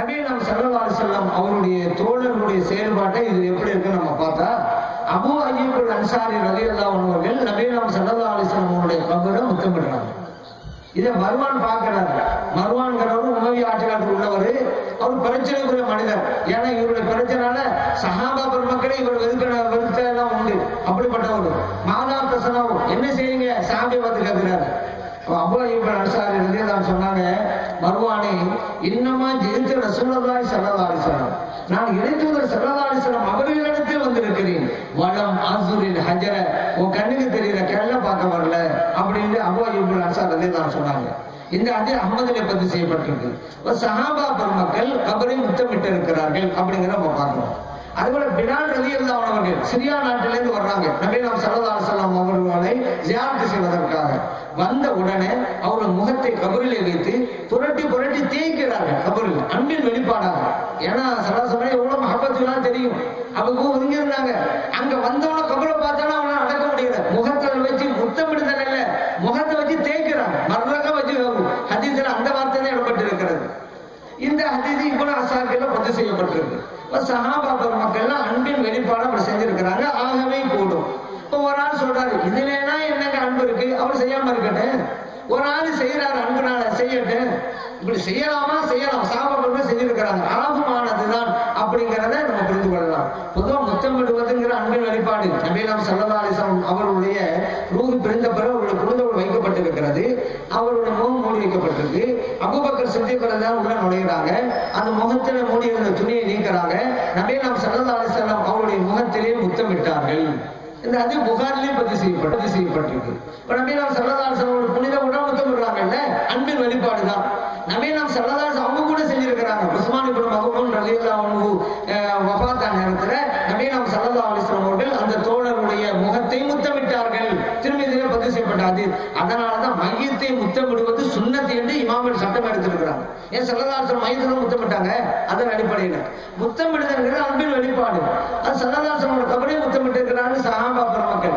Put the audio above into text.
நபி நம்ம சல்லல்லாஹு செல்லம் அவருடைய தோழர்களுடைய செயல்பாட்டை இது எப்படி இருக்குன்னு நம்ம பார்த்தா அபு அய்யூப் அன்சாரி ரவி அன்ஹு அவர்கள் நபி நம்ம சல்லல்லாஹு அலைஹி அவருடைய கபரை முத்தமிடுறாங்க. இதை மருவான் பார்க்கிறாரு. மருவான்கிறவர் உணவி ஆட்சிக்காட்டு உள்ளவர். அவர் பிரச்சனைக்குரிய மனிதர். ஏன்னா இவருடைய பிரச்சனால சஹாபா பெருமக்களை இவர் வெறுக்கிற வெறுத்தெல்லாம் உண்டு. அப்படிப்பட்டவர். மாதா பிரசனம் என்ன செய்யுங்க சாமி பார்த்து கேட்கிறாரு அபு அய்யூப் அன்சாரி இன்னமா ஜெயித்த ரசூலுல்லாஹி ஸல்லல்லாஹு நான் இறைத்தூதர் ஸல்லல்லாஹு அவர்களிடத்தில் வந்திருக்கிறேன். வளம் ஆசூரில் ஹஜர உன் கண்ணுக்கு தெரியுற கல்ல பார்க்க வரல அப்படின்னு அபு அய்யூப் அன்சார் தான் சொன்னாங்க. இந்த அதே அஹ்மதிலே பதிவு செய்யப்பட்டிருக்கு? சஹாபா பெருமக்கள் கபரை முத்தமிட்டு இருக்கிறார்கள் அப்படிங்கிற நம்ம பார்க்கிறோம் அதுபோல பிலால் ரவி அவர்கள் சிரியா நாட்டிலிருந்து வர்றாங்க. நபி நாம் ஸல்லல்லாஹு அலைஹி அவர்களை ஜியாரத் செய்வதற்காக. வந்த உடனே அவர்கள் முகத்தை கபரிலே வைத்து புரட்டி புரட்டி தேய்க்கிறார்கள் கபரில் அன்பின் வெளிப்பாடாக ஏன்னா சராசரி எவ்வளவு மகப்பத்துலாம் தெரியும். அவங்க ஒதுங்கி இருந்தாங்க அங்க வந்தவன கபரை பார்த்தாலும் அவனை அடக்க முடியல. முகத்தை வச்சு முத்தமிடுதல் இல்ல. முகத்தை வச்சு தேய்க்கிறான். மர்ரக வச்சு ஹதீஸ்ல அந்த வார்த்தை தான் இடப்பட்டு இருக்கிறது இந்த ஹதீஸ் இவ்வளவு அசாக்கில பதிவு செய்யப்பட்டிருக்கு. இப்ப சஹாபா பெருமக்கள்லாம் அன்பின் வெளிப்பாடு அப்படி செஞ்சிருக்கிறாங்க. ஆகவே கூடும். இப்போ ஒரு ஆள் சொல்றாரு இதுலனா என்னங்க அன்பு இருக்கு? அவர் செய்யாம இருக்கட்டும். ஒரு ஆள் செய்யறாரு அன்புனால செய்யட்டும். இப்படி செய்யலாமா செய்யலாம் சாபங்கள் செஞ்சிருக்கிறாங்க ஆகுமானதுதான் அப்படிங்கிறத நம்ம புரிந்து கொள்ளலாம் பொதுவாக முத்தமிடுவதுங்கிற அன்பின் வெளிப்பாடு நபீலாம் சல்லதாலிசம் அவருடைய ரூபி பிரிந்த பிறகு அவருடைய குழந்தைகள் வைக்கப்பட்டிருக்கிறது. அவருடைய முகம் மூடி வைக்கப்பட்டிருக்கு. அபுபக்கர் சித்திக்கிறது தான் உள்ள நுழையிறாங்க. அந்த முகத்தில் மூடி இருந்த துணியை நீக்கிறாங்க. நபீலாம் சல்லதாலிசம் அவருடைய முகத்திலே முத்தமிட்டார்கள். இந்த அது புகாரிலே பதிவு செய்யப்பட்டு செய்யப்பட்டிருக்கு. இப்ப நபீலாம் சல்லதாலிசம் ஏற்படாது அதனாலதான் மையத்தை முத்தமிடுவது சுண்ணத்து என்று இமாமல் சட்டம் எடுத்திருக்கிறாங்க. ஏன் சல்லதாசன் மையத்துல முத்தமிட்டாங்க? அதன் அடிப்படையில. முத்தமிடுதல்கிறது அன்பின் வெளிப்பாடு. அது சல்லதாசனோட கபடியை முத்தமிட்டிருக்கிறான்னு சகாபா மக்கள்